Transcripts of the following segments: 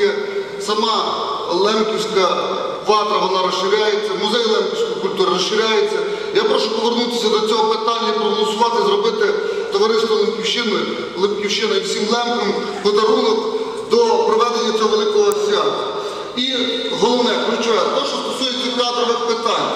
таки сама Лемківська ватра вона розширяється, музей Лемківської культури розширяється. Я прошу повернутися до цього питання проголосувати, зробити товариство Лемківщини, Лемківщина і всім лемкам подарунок до проведення цього великого свята. І головне, ключове, те, що стосується кадрових питань.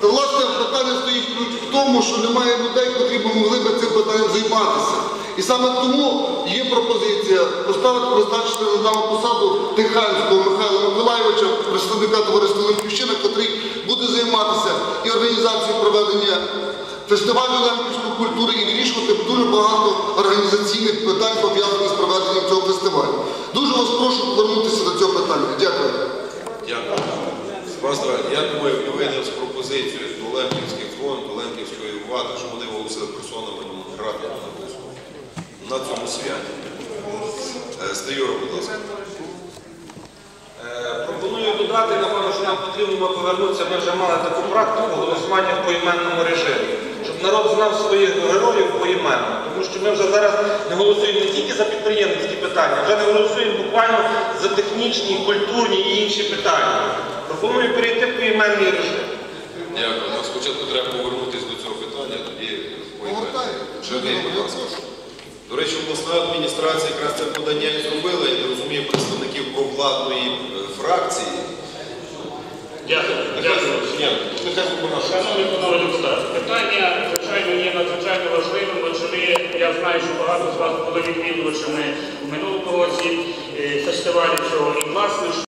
Та власне питання стоїть в тому, що немає людей, котрі б могли би цим питанням займатися. І саме тому є пропозиція поставити призначити на дану посаду Тиханського Михайла Миколайовича, представника товариства Лемківщина, котрий буде займатися і організацією проведення фестивалю лемківської культури і вирішувати дуже багато організаційних питань пов'язаних з проведенням цього фестивалю. Дуже вас прошу повернутися до цього питання. Дякую. Дякую. Я думаю, вийняв з пропозицією до Лемківських фонд, до Лемківської влади, щоб вони оголосили персонами грати на виступ на цьому святі. Е, будь ласка. Е, Пропоную додати, напевно, що нам потрібно повернутися, ми вже мали таку практику голосування в поіменному режимі, щоб народ знав своїх героїв поіменно. Тому що ми вже зараз не голосуємо не тільки за підприємницькі питання, вже не голосуємо буквально за технічні, культурні і інші питання. Пропоную перейти в поіменний режим. Дякую. Спочатку треба повернутися до цього питання, тоді поїхати. Шановні, будь ласка. До речі, обласна адміністрація якраз це подання і зробила, і розуміє представників провладної е, фракції. Дякую. Дякую. Шановні панове депутати, питання, звичайно, є надзвичайно важливим, адже я знаю, що багато з вас були відвідувачами у минулому році е, фестивалю цього. І, власне,